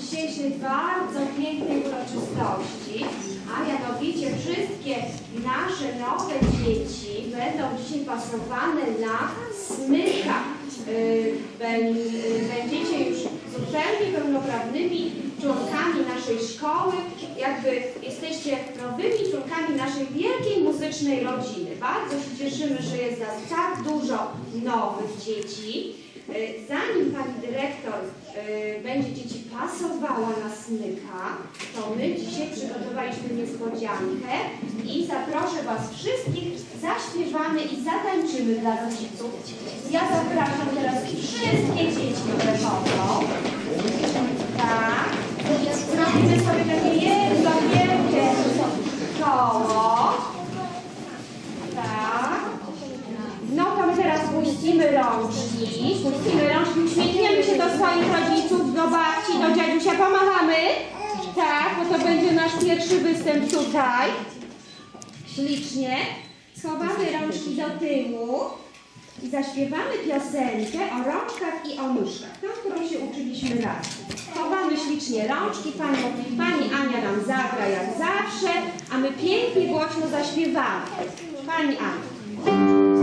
dzisiejszej bardzo pięknej uroczystości, a mianowicie wszystkie nasze nowe dzieci będą dzisiaj pasowane na smyka. Y, y, Będziecie już zupełnie pełnoprawnymi członkami naszej szkoły, jakby jesteście nowymi członkami naszej wielkiej muzycznej rodziny. Bardzo się cieszymy, że jest nas tak dużo nowych dzieci. Y, Zanim pani dyrektor y, będzie dzieci pasowała na smyka, to my dzisiaj przygotowaliśmy niespodziankę i zaproszę was wszystkich, zaśpiewamy i zatańczymy dla rodziców. Ja zapraszam teraz wszystkie dzieci, które mogą. Tak. Zrobimy sobie takie jedno wielkie koło. Tak. No to my teraz puścimy rączki. Puścimy rączki, uśmiechniemy się do swoich rodziców, do babci, do dziadusia. Pomachamy. Tak, bo to będzie nasz pierwszy występ tutaj. Ślicznie. Schowamy rączki do tyłu i zaśpiewamy piosenkę o rączkach i o nóżkach, tą, którą się uczyliśmy raz. Chowamy ślicznie rączki, pani, pani Ania nam zagra jak zawsze, a my pięknie głośno zaśpiewamy. Pani Ania.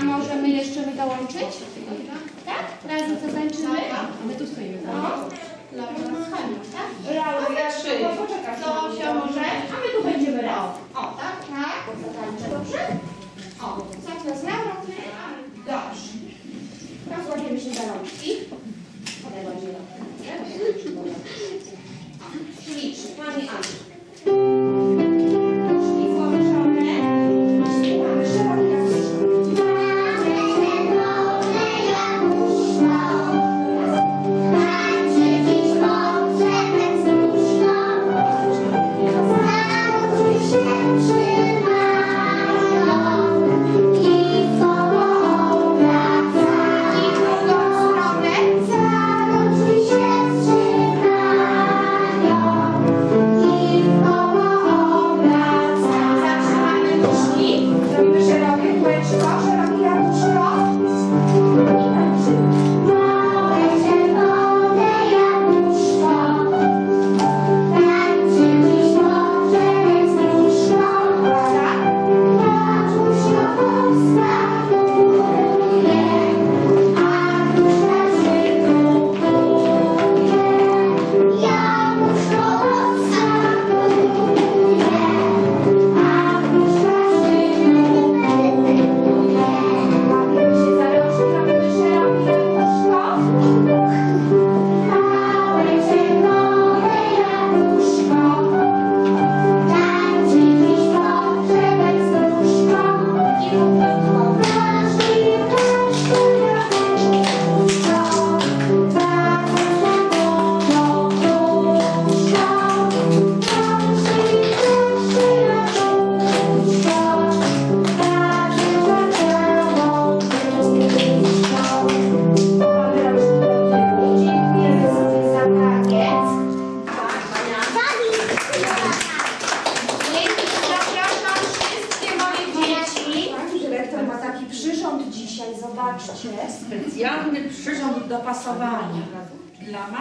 A możemy jeszcze my dołączyć? Tak? Razem zatańczymy? My tu stoimy. No. Laura Hanią, tak? Ja trzy. Zosia może? A my tu będziemy razem. O, tak? Tak. Zatańczę. Dobrze? O, Zofia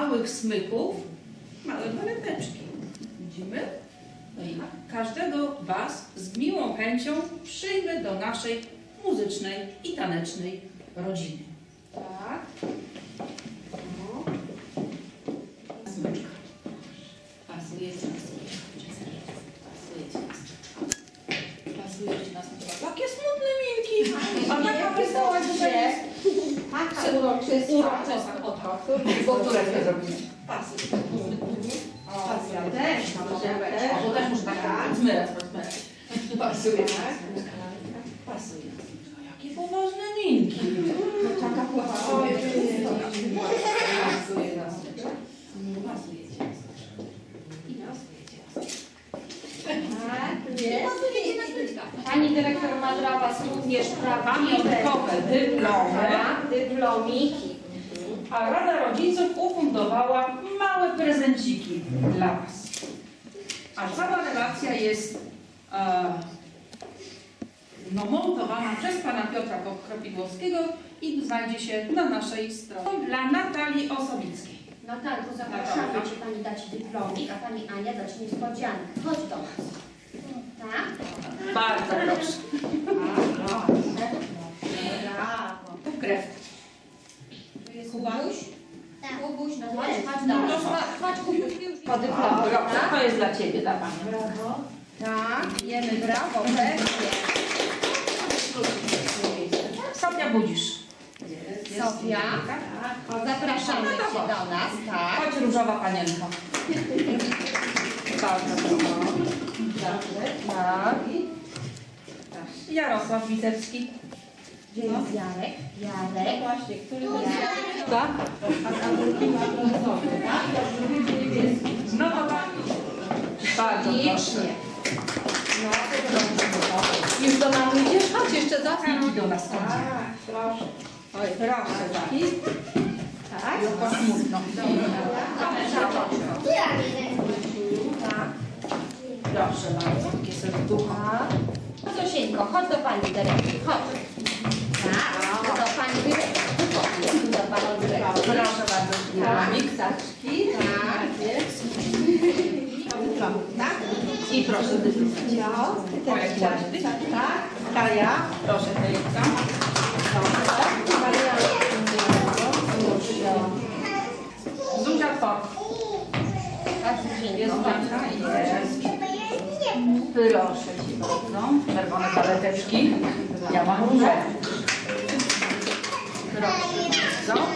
małych smyków, małe paleteczki. Widzimy? No i każdego Was z miłą chęcią przyjmę do naszej muzycznej i tanecznej rodziny. Tak. No. Smyczka. Pasuje ci na smyczka. Pasuje ci na smyczka. Pasuje ci na smyczka. Jakie smutne Milki! A taka wesoła dzisiaj jest. Taka uroczysta. Oto. Bo które chcę zrobić? O, ja też, też. Bo też muszę tak zmyrać. Pasuje. Pasuje. Jakie poważne minki. Taka Pasuje. Pasuje nas. Pasuje cię. I pasuje cię. Tak, jest. Pani dyrektor ma dla Was również prawami Pamiątkowe dyplomy. Tak, A Rada Rodziców ufundowała małe prezenciki dla Was. A cała relacja jest e, no, montowana przez Pana Piotra Kropidłowskiego i znajdzie się na naszej stronie. Dla Natalii Osobickiej. No tak, to zapraszamy Cię Pani dać dyplomik, a Pani Ania dać niespodziankę. Chodź do nas. Tak? Bardzo proszę. Brawo. W krew. Kubuś? Kubuś, no chodź, chodź nas. Chodź. Po dyplomie. To jest dla Ciebie, dla Pani. Brawo. Tak, jemy brawo, pewnie. Sofia Budzisz. Sofia. O, zapraszamy Cię do nas, tak. Chodź różowa panienko. Bardzo proszę. Tak. Jarosław Wicewski. Gdzie jest Jarek? Jarek. Właśnie, który to Tak? No to tak. Bardzo proszę. Licznie. Już do mamy idziesz? Chodź jeszcze za Wiki do nas chodzi. Proszę. Oj, proszę tak. Tak? Tylko smutno. Proszę bardzo, takie serducho. Zosieńko, chodź do Pani dyrektor. Chodź. Tak, to do Pani dyrektor. Chodź, do Pani Proszę bardzo. Tak. Miksaczki. Tak, jest. Tak? I proszę dyplom. Tak? Kaja? Proszę Tejka. Zuzia Tok. Jest Zuzia i też. Proszę Ci bardzo. Czerwone paleteczki. Ja mam róże. Proszę bardzo.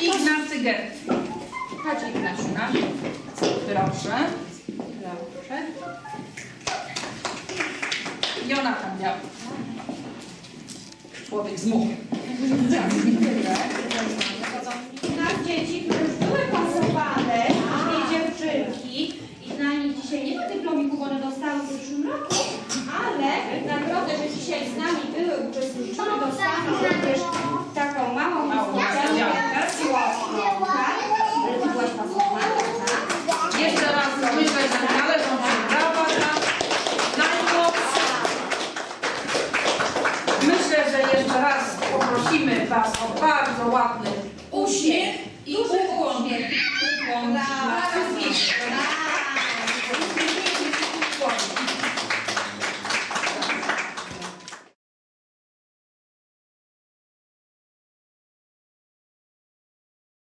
Ignacy Gert. Chodź, Ignacy. Nasz. Proszę. Proszę. Jonatan Biały. Człowiek z muchy. Nas dzieci, które już były pasowane, i dziewczynki, i na nich dzisiaj nie ma dyplomiku, one dostały w zeszłym roku, ale nagrodę, że dzisiaj z nami były, uczestniczyły, dostaną również taką małą niespodziankę tak? Byłaś pasowana, tak? Jeszcze raz myślę, że należą się brawa. Myślę, że jeszcze raz poprosimy Was o bardzo ładny uśmiech i ukłon, ukłon dla